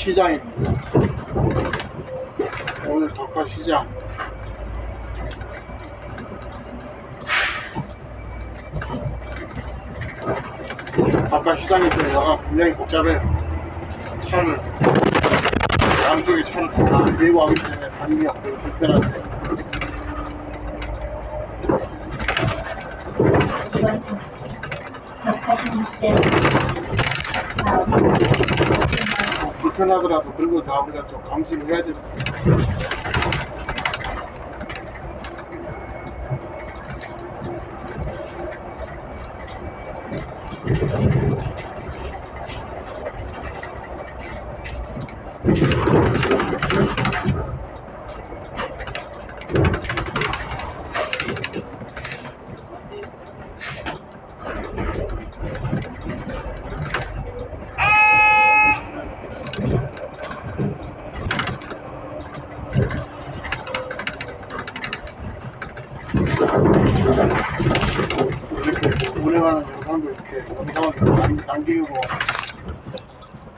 시장입니다. 오늘 덕화 시장. 덕화 시장에 들어가가 굉장히 복잡해요. 차를 양쪽에 차를 다 대고 하기 때문에 다니기가 매우 불편한데 불편하더라도 거다 우리가 좀 감수를 해야 됩니다.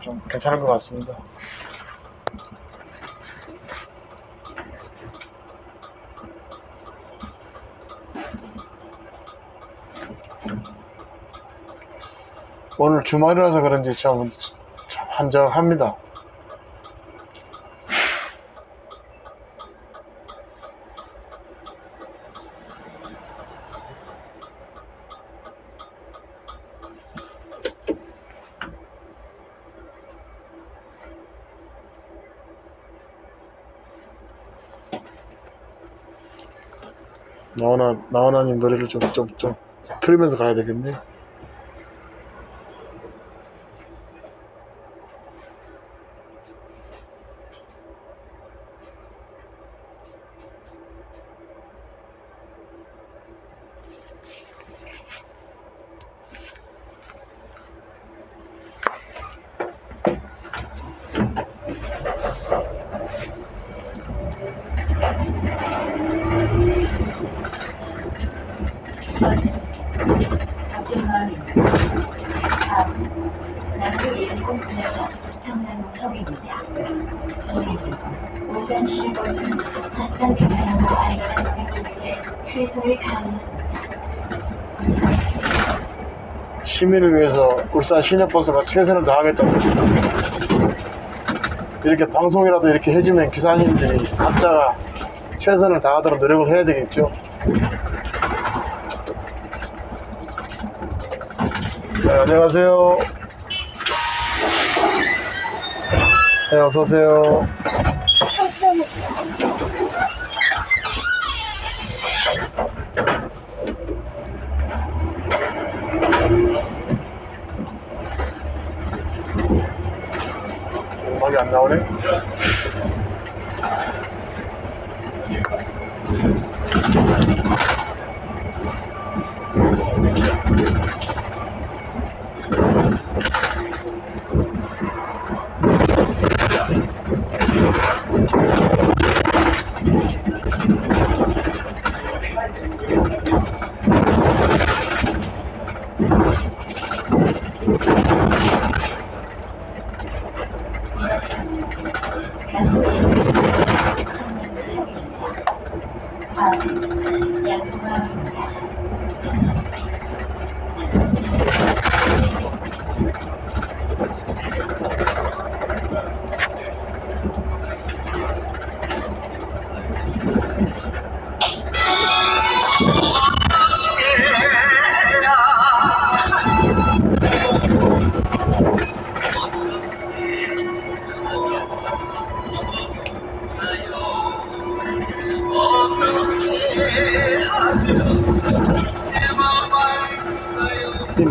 좀 괜찮은 것 같습니다. 오늘 주말이라서 그런지 참, 참 한적합니다. 나오나 나오나님 노래를 좀 좀 좀 틀으면서 가야 되겠네. 시민을 위해서 울산 시내버스가 최선을 다하겠다고 이렇게 방송이라도 이렇게 해주면 기사님들이 각자가 최선을 다하도록 노력을 해야 되겠죠. 네, 안녕하세요. 네, 어서오세요. 음악이 안 나오네. いく!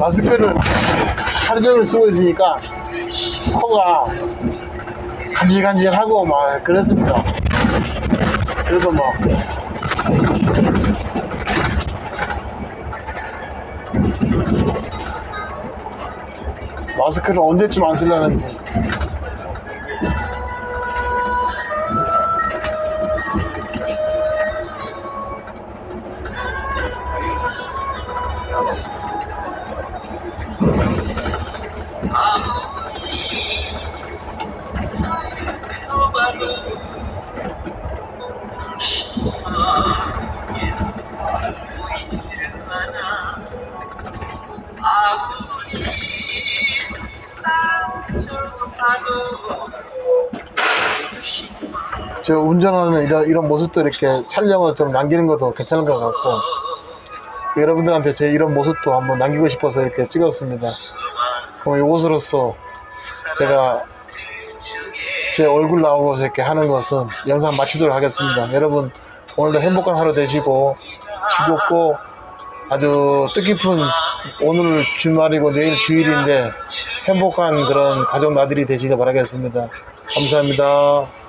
마스크를 하루 종일 쓰고 있으니까 코가 간질간질하고 막 그랬습니다. 그래도 뭐 마스크를 언제쯤 안 쓰려는지 저 운전하는 이런, 이런 모습도 이렇게 촬영을 좀 남기는 것도 괜찮은 것 같고. 여러분들한테 제 이런 모습도 한번 남기고 싶어서 이렇게 찍었습니다. 그럼 이곳으로서 제가 제 얼굴 나오고서 이렇게 하는 것은 영상 마치도록 하겠습니다. 여러분 오늘도 행복한 하루 되시고 즐겁고 아주 뜻깊은 오늘 주말이고 내일 주일인데 행복한 그런 가족 나들이 되시길 바라겠습니다. 감사합니다.